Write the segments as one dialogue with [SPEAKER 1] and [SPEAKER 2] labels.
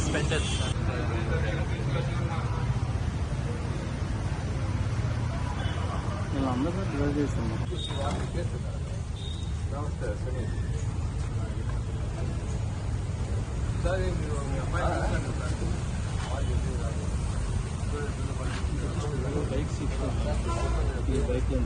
[SPEAKER 1] Specials
[SPEAKER 2] అందరూ drive చేస్తున్నాం bike seat ఈ బైక్ ఏం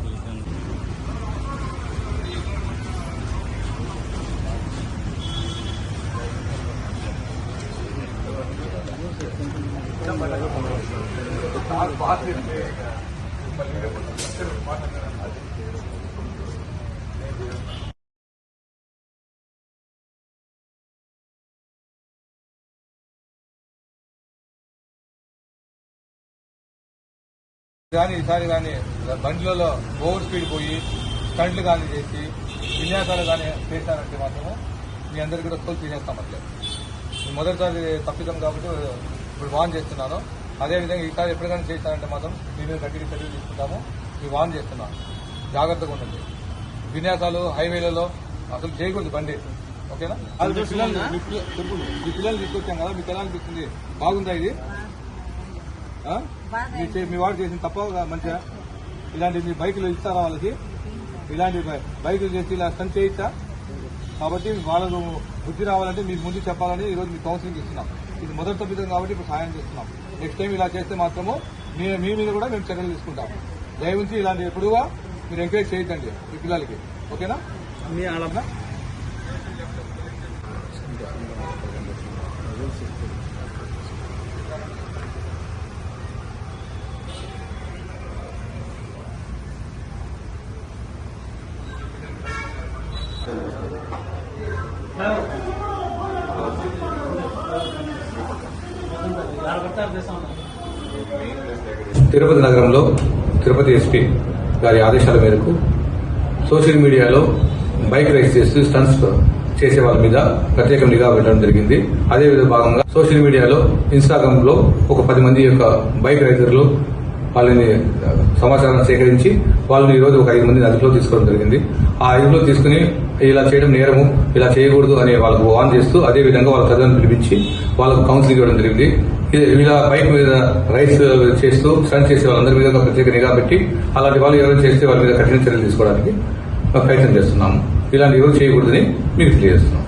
[SPEAKER 3] కానీ ఈసారి కానీ బండ్లలో ఓవర్ స్పీడ్ పోయి స్టంట్లు కానీ చేసి విన్యాసాలు కానీ చేశారంటే మాత్రము మీ అందరికీ కూడా తోలు తీసేస్తాం అట్లే మొదటిసారి తప్పిదం కాబట్టి ఇప్పుడు వాన్ చేస్తున్నాను. అదేవిధంగా ఈసారి ఎప్పటికైనా చేశారంటే మాత్రం మీ మీద గట్టిగా చర్యలు తీసుకుంటాము. మీ వాన్ చేస్తున్నాను. జాగ్రత్తగా ఉండండి. విన్యాసాలు హైవేలలో అసలు చేయకూడదు బండి. ఓకేనా? అది మీ పిల్లల్ని మీ పిల్ల- చెప్పు. మీ పిల్లల్ని తీసుకొచ్చాం కదా మీకు ఎలా అనిపిస్తుంది? బాగుందా ఇది? ఆ? మీ వాడు చేసిన తప్ప మంచిగా? ఇలాంటి మీ బైకులు ఇస్తారా వాళ్ళకి? ఇలాంటి బైకులు చేసి ఇలా చేయొచ్చా? కాబట్టి వాళ్ళను బుద్ధి రావాలంటే మీకు ముందు చెప్పాలని ఈరోజు మీకు కౌన్సిలింగ్ ఇస్తున్నాం. ఇది మొదటి తప్పిదం కాబట్టి ఇప్పుడు సహాయం చేస్తున్నాం. నెక్స్ట్ టైం ఇలా చేస్తే మాత్రము మీ మీ మీద కూడా మేము చర్యలు తీసుకుంటాం. దయవుంచి ఇలాంటి ఎప్పుడుగా మీరు ఎంకరేజ్ చేయొద్దండి మీ పిల్లలకి. ఓకేనా?
[SPEAKER 2] మీ ఆడమ్మ
[SPEAKER 3] తిరుపతి నగరంలో తిరుపతి ఎస్పీ గారి ఆదేశాల మేరకు సోషల్ మీడియాలో బైక్ రైస్ చేస్తూ స్టన్స్ చేసే వాళ్ళ మీద ప్రత్యేక నిఘా పెట్టడం జరిగింది. అదే విధంగా భాగంగా సోషల్ మీడియాలో ఇన్స్టాగ్రామ్లో ఒక పది మంది యొక్క బైక్ రైడర్లు వాళ్ళని సమాచారం సేకరించి వాళ్ళని ఈ రోజు ఒక ఐదు మందిని అదుపులో తీసుకోవడం జరిగింది. ఆ అదుపులో తీసుకుని ఇలా చేయడం నేరము ఇలా చేయకూడదు అనే వాళ్ళకు వాన్ చేస్తూ అదే విధంగా వాళ్ళ తల్లిదండ్రులు పిలిపించి వాళ్ళకు కౌన్సిలింగ్ ఇవ్వడం జరిగింది. ఇలా బైక్ మీద రైస్ చేస్తూ స్టంట్ చేసే వాళ్ళందరి మీద ఒక ప్రత్యేక నిఘా పెట్టి అలాంటి వాళ్ళు ఎవరైనా చేస్తే వాళ్ళ మీద కఠిన చర్యలు తీసుకోవడానికి ప్రయత్నం చేస్తున్నాము. ఇలాంటి ఎవరు చేయకూడదని మీకు తెలియజేస్తున్నాం